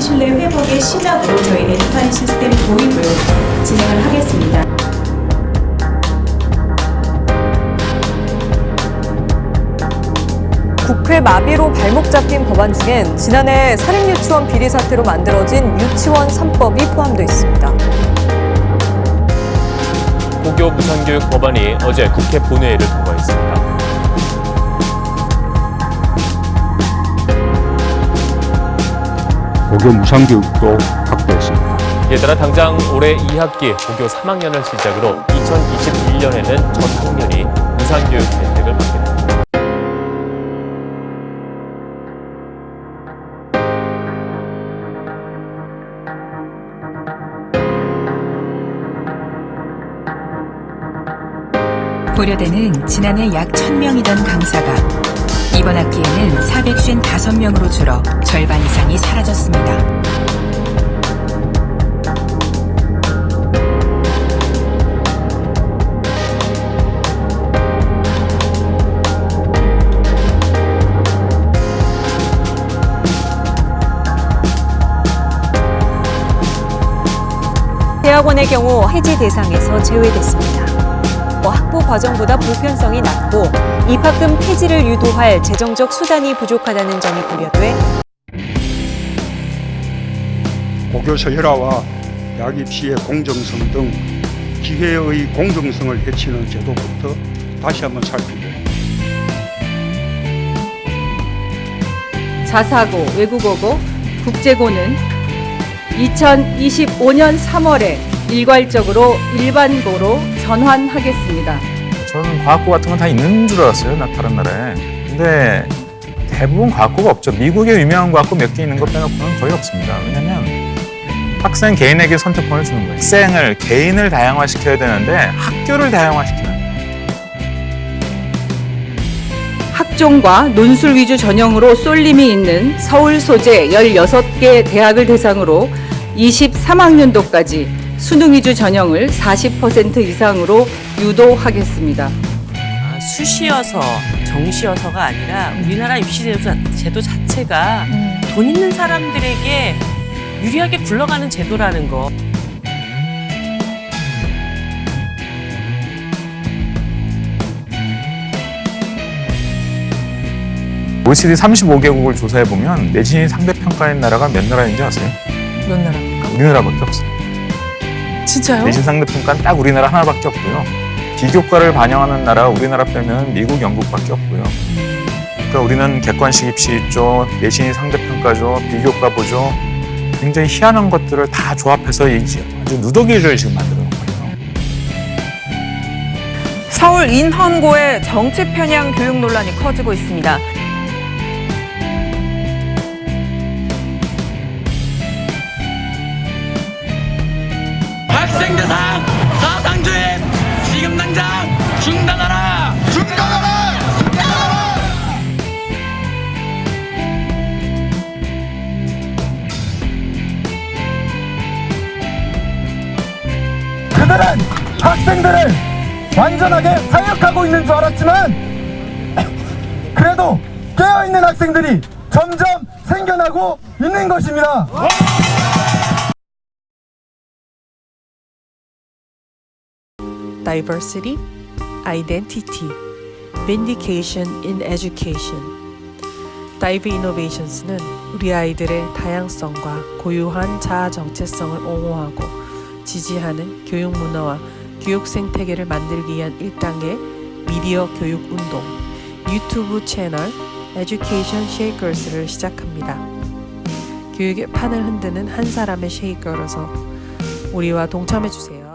신뢰 회복의 시작으로 저희 에듀파인 시스템 도입을 진행을 하겠습니다. 국회 마비로 발목 잡힌 법안 중엔 지난해 사립유치원 비리 사태로 만들어진 유치원 3법이 포함되어 있습니다. 고교 무상교육 법안이 어제 국회 본회의를 통과했습니다. 고교 무상교육도 확보했습니다. 이에 따라 당장 올해 2학기 고교 3학년을 시작으로 2021년에는 전 학년이 무상교육 혜택을 받게 됩니다. 고려대는 지난해 약 1000명이던 강사가 이번 학기에는 455명으로 줄어 절반 이상이 사라졌습니다. 대학원의 경우 해지 대상에서 제외됐습니다. 뭐 학부 과정보다 보편성이 낮고 입학금 폐지를 유도할 재정적 수단이 부족하다는 점이 고려돼 고교 서열화와 대학 입시의 공정성 등 기회의 공정성을 해치는 제도부터 다시 한번 살피고 자사고, 외국어고, 국제고는 2025년 3월에 일괄적으로 일반고로 전환하겠습니다. 저는 과학고 같은 건 다 있는 줄 알았어요. 나 다른 나라에. 근데 대부분 과학고가 없죠. 미국에 유명한 과학고 몇 개 있는 것 빼놓고는 거의 없습니다. 왜냐면 학생 개인에게 선택권을 주는 거예요. 학생을 개인을 다양화시켜야 되는데 학교를 다양화시켜야 돼요. 학종과 논술 위주 전형으로 쏠림이 있는 서울 소재 16개 대학을 대상으로 23학년도까지 수능 위주 전형을 40% 이상으로 유도하겠습니다. 아, 수시여서 정시여서가 아니라 우리나라 입시 제도 자- 제도 자체가 돈 있는 사람들에게 유리하게 굴러가는 제도라는 거. OECD 35개국을 조사해 보면 내신이 상대평가인 나라가 몇 나라인지 아세요? 몇 나라입니까? 우리나라밖에 없어요. 진짜요? 내신 상대평가는 딱 우리나라 하나밖에 없고요. 비교과를 반영하는 나라가 우리나라 빼면 미국, 영국밖에 없고요. 그러니까 우리는 객관식 입시 있죠, 내신이 상대평가죠, 비교과 보죠. 굉장히 희한한 것들을 다 조합해서 이 아주 누더기를 지금 만들어 놓은 거예요. 서울 인헌고의 정치 편향 교육 논란이 커지고 있습니다. 대상 사상주의 지금 당장 중단하라! 중단하라! 그들은 학생들을 완전하게 사역하고 있는 줄 알았지만 그래도 깨어있는 학생들이 점점 생겨나고 있는 것입니다. Diversity, identity, vindication in education. 다이브 이노베이션스는 우리 아이들의 다양성과 고유한 자아 정체성을 옹호하고 지지하는 교육 문화와 교육 생태계를 만들기 위한 일당의 미디어 교육 운동 유튜브 채널 Education Shakers를 시작합니다. 교육의 판을 흔드는 한 사람의 쉐이커로서 우리와 동참해 주세요.